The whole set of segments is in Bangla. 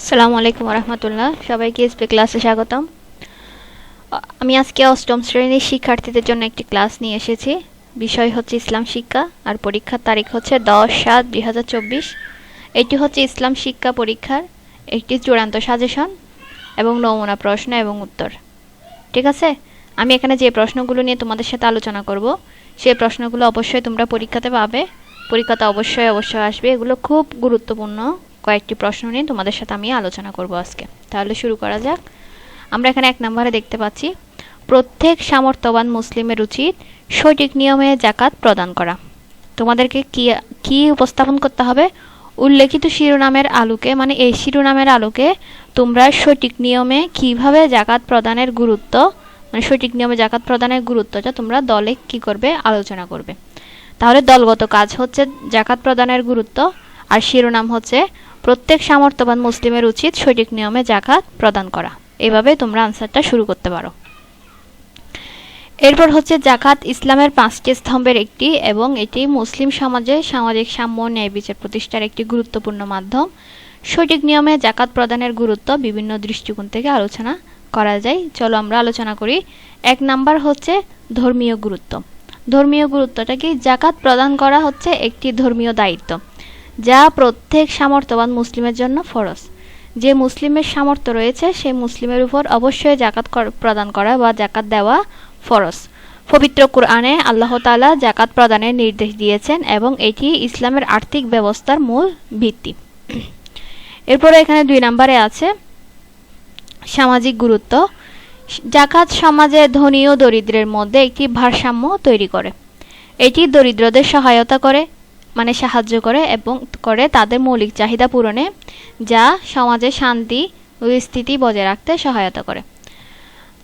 আসসালামু আলাইকুম রহমতুল্লাহ সবাইকে এসপি ক্লাসে স্বাগতম। আমি আজকে অষ্টম শ্রেণির শিক্ষার্থীদের জন্য একটি ক্লাস নিয়ে এসেছি। বিষয় হচ্ছে ইসলাম শিক্ষা, আর পরীক্ষার তারিখ হচ্ছে দশ সাত দুই হাজার চব্বিশ। এটি হচ্ছে ইসলাম শিক্ষা পরীক্ষার একটি চূড়ান্ত সাজেশন এবং নমুনা প্রশ্ন এবং উত্তর। ঠিক আছে? আমি এখানে যে প্রশ্নগুলো নিয়ে তোমাদের সাথে আলোচনা করব সেই প্রশ্নগুলো অবশ্যই তোমরা পরীক্ষাতে পাবে। পরীক্ষাতে অবশ্যই অবশ্যই আসবে। এগুলো খুব গুরুত্বপূর্ণ। কয়েকটি প্রশ্ন নিয়ে তোমাদের সাথে আমি আলোচনা করব আজকে। তাহলে শুরু করা যাক। আমরা এখানে এক নম্বরে দেখতে পাচ্ছি, প্রত্যেক সামর্থ্যবান মুসলিমের উচিত সঠিক নিয়মে জাকাত প্রদান করা। তোমাদেরকে কি কি উপস্থাপন করতে হবে? উল্লেখিত শিরোনামের আলোকে মানে এই শিরোনামের আলোকে তোমরা সঠিক নিয়মে কীভাবে জাকাত প্রদানের গুরুত্ব মানে সঠিক নিয়মে জাকাত প্রদানের গুরুত্বটা তোমরা দলে কি করবে, আলোচনা করবে। তাহলে দলগত কাজ হচ্ছে জাকাত প্রদানের গুরুত্ব, আর শিরোনাম হচ্ছে প্রত্যেক সামর্থ্যবান মুসলিমের উচিত সঠিক নিয়মে জাকাত প্রদান করা। এভাবে তোমরা আনসারটা শুরু করতে পারো। এরপর হচ্ছে জাকাত ইসলামের পাঁচটি স্তম্ভের একটি এবং এটি মুসলিম সমাজে সামাজিক সাম্য ন্যায় বিচার প্রতিষ্ঠার একটি গুরুত্বপূর্ণ মাধ্যম। সঠিক নিয়মে জাকাত প্রদানের গুরুত্ব বিভিন্ন দৃষ্টিকোণ থেকে আলোচনা করা যায়। চলো আমরা আলোচনা করি। এক নাম্বার হচ্ছে ধর্মীয় গুরুত্ব। ধর্মীয় গুরুত্বটা কি? জাকাত প্রদান করা হচ্ছে একটি ধর্মীয় দায়িত্ব। যা প্রত্যেক সামর্থ্যবান মুসলিমের জন্য ফরজ। যে মুসলিমের সামর্থ্য রয়েছে, সেই মুসলিমের উপর অবশ্যই জাকাত প্রদান করা বা জাকাত দেওয়া ফরজ। পবিত্র কোরআনে আল্লাহ তাআলা জাকাত প্রদানের নির্দেশ দিয়েছেন এবং এটি ইসলামের আর্থিক ব্যবস্থার মূল ভিত্তি। এরপরে এখানে দুই নম্বরে আছে সামাজিক গুরুত্ব। জাকাত সমাজে ধনী ও দরিদ্রের মধ্যে একটি ভারসাম্য তৈরি করে। এটি দরিদ্রদের সহায়তা করে। মানে সাহায্য করে এবং করে তাদের মৌলিক চাহিদা পূরণে, যা সমাজে শান্তি ও স্থিতি বজায় রাখতে সহায়তা করে।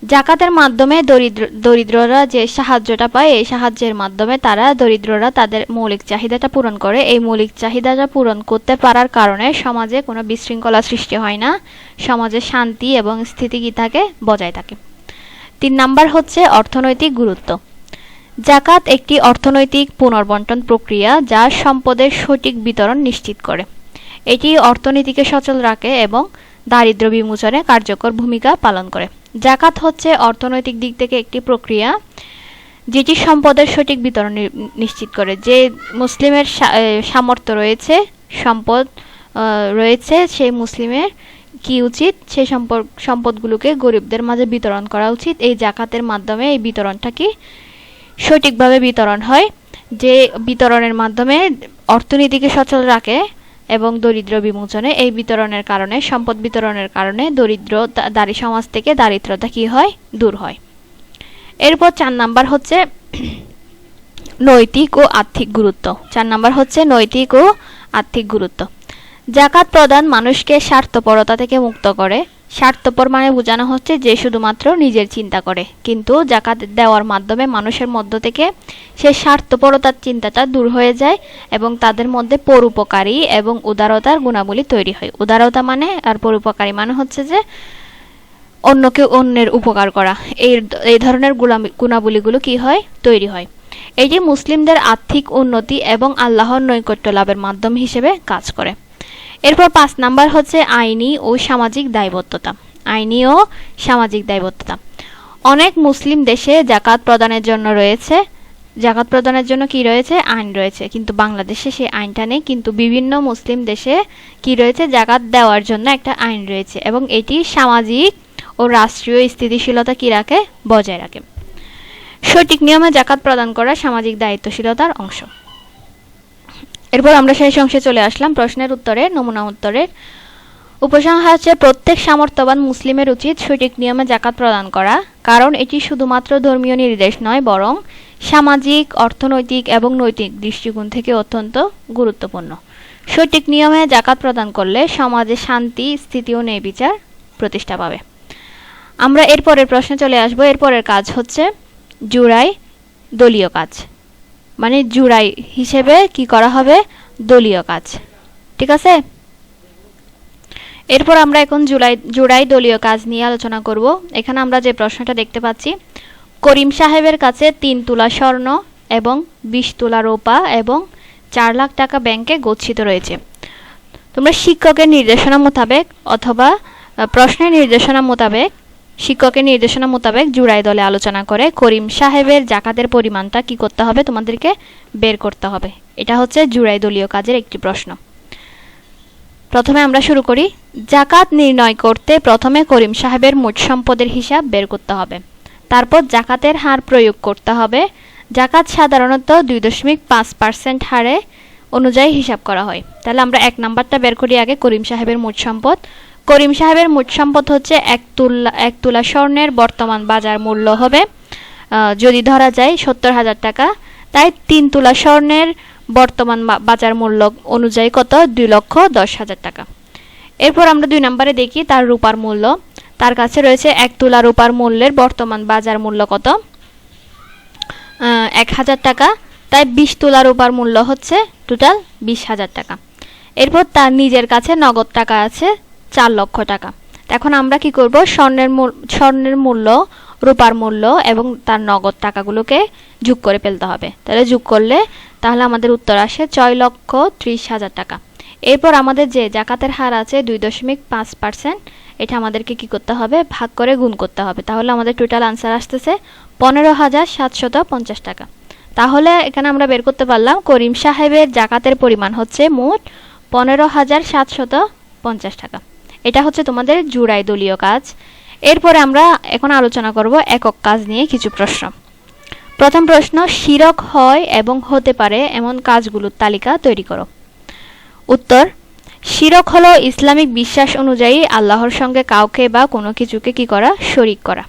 জাকাতের মাধ্যমে দরিদ্র, দরিদ্ররা যে সাহায্যটা পায়, এই সাহায্যের মাধ্যমে তারা দরিদ্ররা তাদের মৌলিক চাহিদাটা পূরণ করে। এই মৌলিক চাহিদাটা পূরণ করতে পারার কারণে সমাজে কোনো বিশৃঙ্খলা সৃষ্টি হয় না। সমাজে শান্তি এবং স্থিতি কি থাকে বজায় থাকে। তিন নাম্বার হচ্ছে অর্থনৈতিক গুরুত্ব। জাকাত একটি অর্থনৈতিক পুনর্বন্টন প্রক্রিয়া যা সম্পদের সঠিক বিতরণ নিশ্চিত করে। এটি অর্থনীতিকে সচল রাখে এবং দারিদ্র বিমোচনে কার্যকর ভূমিকা পালন করে। জাকাত হচ্ছে অর্থনৈতিক দিক থেকে একটি প্রক্রিয়া যেটি সম্পদের সঠিক বিতরণ নিশ্চিত করে। যে মুসলিমের সামর্থ্য রয়েছে, সম্পদ রয়েছে, সেই মুসলিমের কি উচিত সেই সম্পদ সম্পদগুলোকে গরিবদের মাঝে বিতরণ করা উচিত। এই জাকাতের মাধ্যমে এই বিতরণটা কি সঠিকভাবে বিতরণ হয়, যে বিতরণের মাধ্যমে অর্থনীতিকে সচল রাখে এবং দরিদ্র বিমোচনে। এই বিতরণের কারণে, সম্পদ বিতরণের কারণে দরিদ্র দারি সমাজ থেকে দারিদ্রতা কি হয়? দূর হয়। এরপর চার নাম্বার হচ্ছে নৈতিক ও আর্থিক গুরুত্ব। চার নাম্বার হচ্ছে নৈতিক ও আর্থিক গুরুত্ব। জাকাত প্রদান মানুষকে স্বার্থপরতা থেকে মুক্ত করে। স্বার্থপর মানে বোঝানো হচ্ছে যে শুধুমাত্র নিজের চিন্তা করে। কিন্তু জাকাত দেওয়ার মাধ্যমে মানুষের মধ্য থেকে সে স্বার্থপরতার চিন্তাটা দূর হয়ে যায় এবং তাদের মধ্যে পরোপকারী এবং উদারতার গুণাবলী তৈরি হয়। উদারতা মানে আর পরোপকারী মানে হচ্ছে যে অন্যকে অন্যের উপকার করা। এই এই ধরনের গুণাবলীগুলো কি হয়? তৈরি হয়। এটি মুসলিমদের আর্থিক উন্নতি এবং আল্লাহর নৈকট্য লাভের মাধ্যম হিসেবে কাজ করে। এরপর পাঁচ নাম্বার হচ্ছে আইনি ও সামাজিক দায়বদ্ধতা। আইনি ও সামাজিক দায়বদ্ধতা। অনেক মুসলিম দেশে জাকাত প্রদানের জন্য রয়েছে। জাকাত প্রদানের জন্য কি রয়েছে? আইন রয়েছে। কিন্তু বাংলাদেশে সেই আইনটা নেই। কিন্তু বিভিন্ন মুসলিম দেশে কি রয়েছে? জাকাত দেওয়ার জন্য একটা আইন রয়েছে এবং এটি সামাজিক ও রাষ্ট্রীয় স্থিতিশীলতা কি রাখে? বজায় রাখে। সঠিক নিয়মে জাকাত প্রদান করা সামাজিক দায়িত্বশীলতার অংশ। এরপর আমরা শেষ অংশে চলে আসলাম প্রশ্নের উত্তরে, নমুনা উত্তরের উপসংহার হচ্ছে প্রত্যেক সামর্থ্যবান মুসলিমের উচিত সঠিক নিয়মে জাকাত প্রদান করা, কারণ এটি শুধুমাত্র ধর্মীয় নির্দেশ নয়, বরং সামাজিক, অর্থনৈতিক এবং নৈতিক দৃষ্টিকোণ থেকে অত্যন্ত গুরুত্বপূর্ণ। সঠিক নিয়মে জাকাত প্রদান করলে সমাজে শান্তি, স্থিতি ও ন্যায় বিচার প্রতিষ্ঠা পাবে। আমরা এরপরের প্রশ্নে চলে আসব। এরপরের কাজ হচ্ছে জুড়াই দলীয় কাজ। মানে জুড়াই হিসেবে কি করা হবে? দলীয় কাজ। ঠিক আছে? এরপর আমরা এখন জুলাই, জুড়াই দলীয় কাজ নিয়ে আলোচনা করব। এখানে আমরা যে প্রশ্নটা দেখতে পাচ্ছি, করিম সাহেবের কাছে তিন তোলা স্বর্ণ এবং বিশ তোলা রূপা এবং চার লাখ টাকা ব্যাংকে গচ্ছিত রয়েছে। তোমরা শিক্ষকের নির্দেশনা মোতাবেক অথবা প্রশ্নের নির্দেশনা মোতাবেক শিক্ষকের নির্দেশনা মোতাবেক জুড়াই দলে আলোচনা করে করিম সাহেবের জাকাতের পরিমাণটা কি করতে হবে তোমাদেরকে বের করতে হবে। এটা হচ্ছে জুড়াই দলীয় কাজের একটি প্রশ্ন। প্রথমে আমরা শুরু করি, জাকাত নির্ণয় করতে প্রথমে করিম সাহেবের মোট সম্পদের হিসাব বের করতে হবে। তারপর জাকাতের হার প্রয়োগ করতে হবে। জাকাত সাধারণত দুই দশমিক পাঁচ পার্সেন্ট হারে অনুযায়ী হিসাব করা হয়। তাহলে আমরা এক নাম্বারটা বের করি আগে করিম সাহেবের মোট সম্পদ। করিম সাহেবের মোট সম্পদ হচ্ছে এক তুলা এক তুলা স্বর্ণের বর্তমান বাজার মূল্য হবে যদি ধরা যায় সত্তর হাজার টাকা, তাই তিন তুলা স্বর্ণের বর্তমান বাজার মূল্য অনুযায়ী কত? দুই লক্ষ দশ হাজার টাকা। এরপর আমরা দুই নম্বরে দেখি তার রূপার মূল্য। তার কাছে রয়েছে এক তুলা রূপার মূল্যের বর্তমান বাজার মূল্য কত? এক হাজার টাকা, তাই বিশ তুলা রূপার মূল্য হচ্ছে টোটাল বিশ হাজার টাকা। এরপর তার নিজের কাছে নগদ টাকা আছে চার লক্ষ টাকা। এখন আমরা কি করব? স্বর্ণের স্বর্ণের মূল্য, রূপার মূল্য এবং তার নগদ টাকাগুলোকে যোগ করে ফেলতে হবে। তাহলে যোগ করলে তাহলে আমাদের উত্তর আসে ছয় লক্ষ ত্রিশ হাজার টাকা। এরপর আমাদের যে জাকাতের হার আছে দুই দশমিক পাঁচ পার্সেন্ট, এটা আমাদেরকে কি করতে হবে? ভাগ করে গুণ করতে হবে। তাহলে আমাদের টোটাল আনসার আসতেছে পনেরো হাজার সাতশত পঞ্চাশ টাকা। তাহলে এখানে আমরা বের করতে পারলাম করিম সাহেবের জাকাতের পরিমাণ হচ্ছে মোট পনেরো হাজার সাতশত পঞ্চাশ টাকা। এটা হচ্ছে তোমাদের জুড়াই দলীয় কাজ। এরপরে আমরা এখন আলোচনা করব একক কাজ নিয়ে কিছু প্রশ্ন। প্রথম প্রশ্ন, শিরক হয় এবং হতে পারে এমন কাজগুলোর তালিকা তৈরি করো। উত্তর, শিরক হলো ইসলামিক বিশ্বাস অনুযায়ী আল্লাহর সঙ্গে কাউকে বা কোনো কিছুকে কি করা? শরিক করা,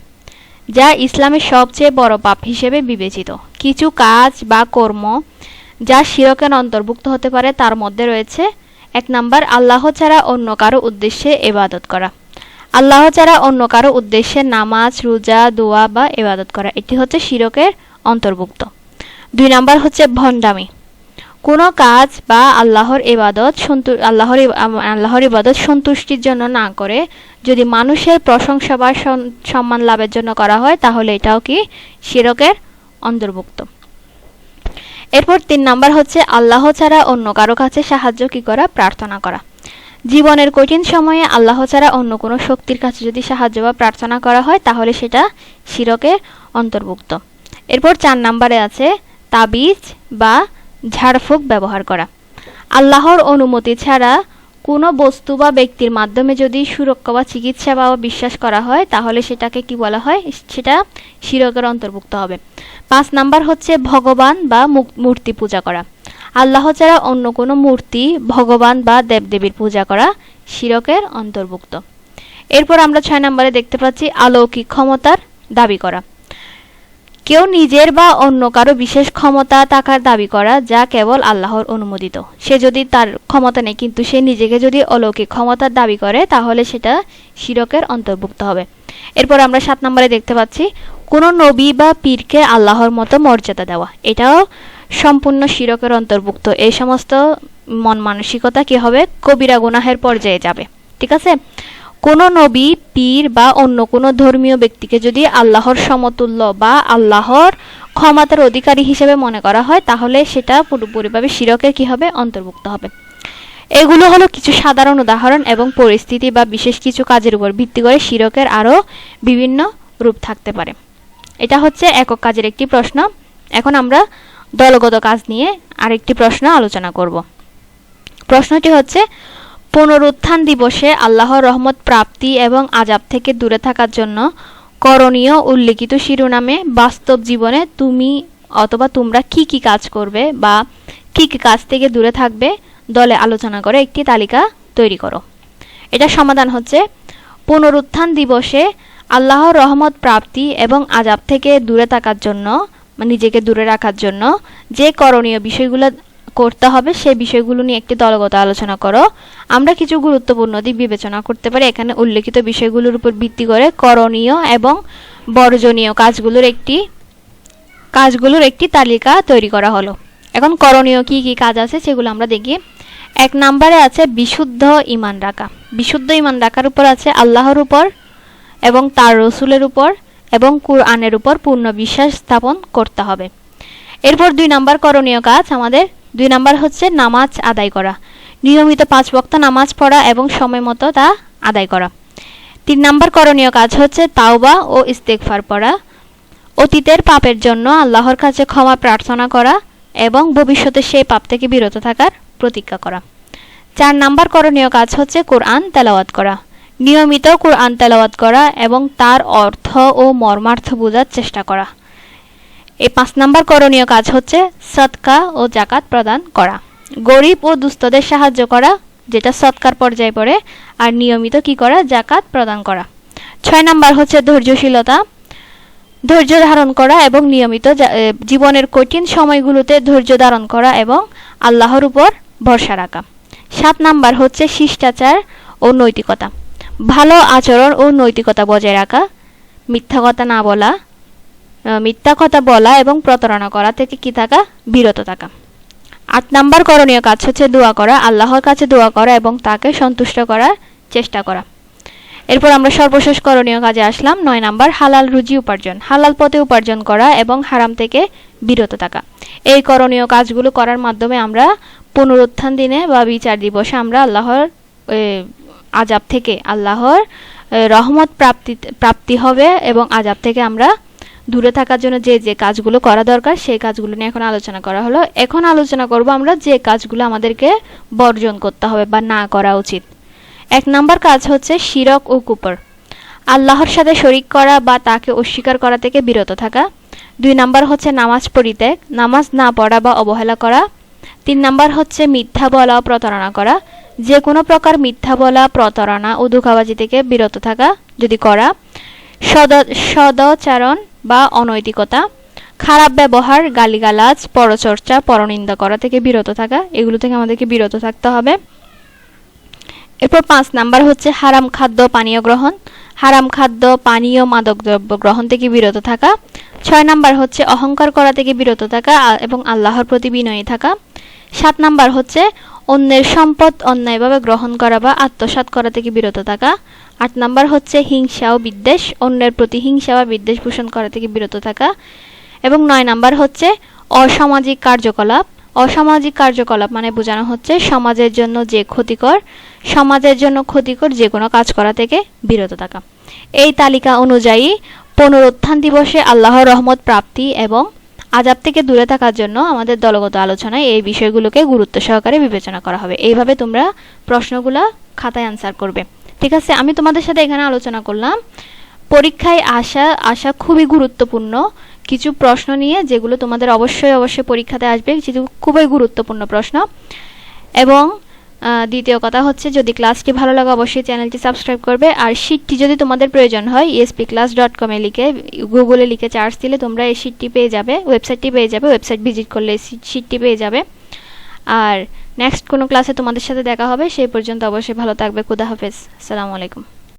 যা ইসলামের সবচেয়ে বড় পাপ হিসেবে বিবেচিত। কিছু কাজ বা কর্ম যা শিরকের অন্তর্ভুক্ত হতে পারে, তার মধ্যে রয়েছে এক নাম্বার, আল্লাহ ছাড়া অন্য কারও উদ্দেশ্যে এবাদত করা। আল্লাহ ছাড়া অন্য কারও উদ্দেশ্যে নামাজ, রোজা, দোয়া বা এবাদত করা। এটি হচ্ছে শিরকের অন্তর্ভুক্ত। দুই নাম্বার হচ্ছে ভণ্ডামি। কোনো কাজ বা আল্লাহর ইবাদত সন্তু, আল্লাহর আল্লাহর ইবাদত সন্তুষ্টির জন্য না করে যদি মানুষের প্রশংসা বা সম্মান লাভের জন্য করা হয়, তাহলে এটাও কি শিরকের অন্তর্ভুক্ত? এরপর তিন নাম্বার হচ্ছে, আল্লাহ ছাড়া অন্য কারও কাছে সাহায্য কি করা? প্রার্থনা করা। জীবনের কঠিন সময়ে আল্লাহ ছাড়া অন্য কোনো শক্তির কাছে যদি সাহায্য বা প্রার্থনা করা হয়, তাহলে সেটা শিরকের অন্তর্ভুক্ত। এরপর চার নাম্বারে আছে, তাবিজ বা ঝাড়ফুঁক ব্যবহার করা। আল্লাহর অনুমতি ছাড়া কোনো বস্তু বা ব্যক্তির মাধ্যমে যদি সুরক্ষা বা চিকিৎসা বা বিশ্বাস করা হয়, তাহলে সেটাকে কি বলা হয়? সেটা শিরকের অন্তর্ভুক্ত হবে। পাঁচ নাম্বার হচ্ছে ভগবান বা মূর্তি পূজা করা। আল্লাহ ছাড়া অন্য কোনো মূর্তি, ভগবান বা দেবদেবীর পূজা করা শিরকের অন্তর্ভুক্ত। এরপর আমরা ছয় নম্বরে দেখতে পাচ্ছি অলৌকিক ক্ষমতার দাবি করা। কেউ নিজের বা অন্য কারও বিশেষ ক্ষমতা থাকার দাবি করা যা কেবল আল্লাহর অনুমোদিত। সে যদি তার ক্ষমতা নেই, কিন্তু সে নিজেকে যদি অলৌকিক ক্ষমতার দাবি করে, তাহলে সেটা শিরকের অন্তর্ভুক্ত হবে। এরপর আমরা সাত নম্বরে দেখতে পাচ্ছি, কোনো নবী বা পীরকে আল্লাহর মতো মর্যাদা দেওয়া। এটাও সম্পূর্ণ শিরকের অন্তর্ভুক্ত। এই সমস্ত মন মানসিকতা কি হবে? কবিরা গুনাহের পর্যায়ে যাবে। ঠিক আছে? কোনো নবী, পীর বা অন্য কোনো ধর্মীয় ব্যক্তিকে যদি আল্লাহর সমতুল্য বা আল্লাহর ক্ষমতার অধিকারী হিসেবে মনে করা হয়, তাহলে সেটা পুরোপুরিভাবে শিরকের কি হবে? অন্তর্ভুক্ত হবে। এগুলো হলো কিছু সাধারণ উদাহরণ এবং পরিস্থিতি বা বিশেষ কিছু কাজের উপর ভিত্তি করে শিরকের আরও বিভিন্ন রূপ থাকতে পারে। এটা হচ্ছে একক কাজের একটি প্রশ্ন। এখন আমরা দলগত কাজ নিয়ে আরেকটি প্রশ্ন আলোচনা করব। প্রশ্নটি হচ্ছে পুনরুত্থান দিবসে আল্লাহর রহমত, প্রাপ্তি এবং আজাব থেকে দূরে থাকার জন্য করণীয় উল্লিখিত শিরোনামে বাস্তব জীবনে তুমি অথবা তোমরা কি কি কাজ করবে বা কি কি কাজ থেকে দূরে থাকবে দলে আলোচনা করে একটি তালিকা তৈরি করো। এটা সমাধান হচ্ছে পুনরুত্থান দিবসে আল্লাহর রহমত, প্রাপ্তি এবং আজাব থেকে দূরে থাকার জন্য, নিজেকে দূরে রাখার জন্য যে করণীয় বিষয়গুলো করতে হবে, সে বিষয়গুলো নিয়ে একটি দলগত আলোচনা করো। আমরা কিছু গুরুত্বপূর্ণ দিক বিবেচনা করতে পারি। এখানে উল্লেখিত বিষয়গুলোর উপর ভিত্তি করে করণীয় এবং বর্জনীয় কাজগুলোর একটি কাজগুলোর একটি তালিকা তৈরি করা হলো। এখন করণীয় কি কি কাজ আছে সেগুলো আমরা দেখি। এক নম্বরে আছে বিশুদ্ধ ইমান রাখা। বিশুদ্ধ ইমান রাখার উপর আছে আল্লাহর উপর এবং তার রসুলের উপর এবং কুরআনের উপর পূর্ণ বিশ্বাস স্থাপন করতে হবে। এরপর দুই নাম্বার করণীয় কাজ আমাদের দুই নাম্বার হচ্ছে নামাজ আদায় করা। নিয়মিত পাঁচ বক্ত নামাজ পড়া এবং সময় মতো তা আদায় করা। তিন নাম্বার করণীয় কাজ হচ্ছে তাওবা ও ইস্তেকফার পড়া। অতীতের পাপের জন্য আল্লাহর কাছে ক্ষমা প্রার্থনা করা এবং ভবিষ্যতে সেই পাপ থেকে বিরত থাকার প্রতিজ্ঞা করা। চার নাম্বার করণীয় কাজ হচ্ছে কোরআন তেলাওয়াত করা। নিয়মিত কোরআন তেলাওয়াত করা এবং তার অর্থ ও মর্মার্থ বোঝার চেষ্টা করা। এই পাঁচ নাম্বার করণীয় কাজ হচ্ছে সৎকা ও জাকাত প্রদান করা। গরিব ও দুস্থদের সাহায্য করা, যেটা সৎকার পর্যায়ে পড়ে, আর নিয়মিত কি করা? জাকাত প্রদান করা। ছয় নাম্বার হচ্ছে ধৈর্যশীলতা। ধৈর্য ধারণ করা এবং নিয়মিত জীবনের কঠিন সময়গুলোতে ধৈর্য ধারণ করা এবং আল্লাহর উপর ভরসা রাখা। সাত নাম্বার হচ্ছে শিষ্টাচার ও নৈতিকতা। ভালো আচরণ ও নৈতিকতা বজায় রাখা। মিথ্যা কথা না বলা। মিথ্যা কথা বলা এবং প্রতারণা করা থেকে কি থাকা? বিরত থাকা। আট নাম্বার করণীয় কাজ হচ্ছে দোয়া করা, আল্লাহর কাছে দোয়া করা এবং তাকে সন্তুষ্ট করার চেষ্টা করা। এরপর আমরা সর্বশেষ করণীয় কাজে আসলাম, নয় নাম্বার, হালাল রুজি উপার্জন। হালাল পথে উপার্জন করা এবং হারাম থেকে বিরত থাকা। এই করণীয় কাজগুলো করার মাধ্যমে আমরা পুনরুত্থান দিনে বা বিচার দিবসে আমরা আল্লাহর আজাব থেকে, আল্লাহর রহমত প্রাপ্তি প্রাপ্তি হবে এবং আজাব থেকে আমরা দূরে থাকার জন্য যে যে কাজগুলো করা দরকার, সেই কাজগুলো নিয়ে এখন আলোচনা করা হলো। এখন আলোচনা করব আমরা যে কাজগুলো আমাদেরকে বর্জন করতে হবে বা না করা উচিত। এক নাম্বার কাজ হচ্ছে শিরক ও কুপর। আল্লাহর সাথে শরিক করা বা তাকে অস্বীকার করা থেকে বিরত থাকা। দুই নাম্বার হচ্ছে নামাজ পরিত্যাগ, নামাজ না পড়া বা অবহেলা করা। তিন নাম্বার হচ্ছে মিথ্যা বলা ও প্রতারণা করা। যে কোনো প্রকার মিথ্যা বলা, প্রতারণা ও ধোঁকাবাজি থেকে বিরত থাকা যদি করা। সদ, সদাচরণ বা অনৈতিকতা, খারাপ ব্যবহার, গালিগালাজ, পরচর্চা, পরনিন্দা করা থেকে বিরত থাকা, এগুলো থেকে আমাদেরকে বিরত থাকতে হবে। এরপর পাঁচ নাম্বার হচ্ছে হারাম খাদ্য, পানীয় গ্রহণ। হারাম খাদ্য, পানীয়, মাদক দ্রব্য গ্রহণ থেকে বিরত থাকা। ছয় নাম্বার হচ্ছে অহংকার করা থেকে বিরত থাকা এবং আল্লাহর প্রতি বিনয়ী থাকা। সাত নাম্বার হচ্ছে অন্যের সম্পদ অন্যায়ভাবে গ্রহণ করা বা আত্মসাৎ করা থেকে বিরত থাকা। আট নাম্বার হচ্ছে হিংসা ও বিদ্বেষ। অন্যের প্রতি হিংসা বা বিদ্বেষ পোষণ করা থেকে বিরত থাকা। এবং নয় নাম্বার হচ্ছে অসামাজিক কার্যকলাপ। অসামাজিক কার্যকলাপ মানে বোঝানো হচ্ছে সমাজের জন্য যে ক্ষতিকর, সমাজের জন্য ক্ষতিকর যে কোনো কাজ করা থেকে বিরত থাকা। এই তালিকা অনুযায়ী পুনরুত্থান দিবসে আল্লাহর রহমত, প্রাপ্তি এবং আজাব থেকে দূরে থাকার জন্য আমাদের দলগত আলোচনায় এই বিষয়গুলোকে গুরুত্ব সহকারে বিবেচনা করা হবে। এইভাবে তোমরা প্রশ্নগুলো খাতায় আনসার করবে। ঠিক আছে, আমি তোমাদের সাথে এখানে আলোচনা করলাম। পরীক্ষায় আসা আসা খুবই গুরুত্বপূর্ণ। কিছু প্রশ্ন নিয়ে, যেগুলো তোমাদের অবশ্যই অবশ্যই পরীক্ষাতে আসবে, কিছু খুবই গুরুত্বপূর্ণ প্রশ্ন। এবং দ্বিতীয় কথা হচ্ছে, যদি ক্লাসটি ভালো লাগে, অবশ্যই চ্যানেলটি সাবস্ক্রাইব করবে। আর শিটটি যদি তোমাদের প্রয়োজন হয় ইএসপি ক্লাস ডট কমে লিখে, গুগলে লিখে চার্জ দিলে তোমরা এই শিটটি পেয়ে যাবে, ওয়েবসাইটটি পেয়ে যাবে, ওয়েবসাইট ভিজিট করলে শিটটি পেয়ে যাবে। আর নেক্সট কোনো ক্লাসে তোমাদের সাথে দেখা হবে, সেই পর্যন্ত অবশ্যই ভালো থাকবে, খুদা হাফেজ, আসসালামু আলাইকুম।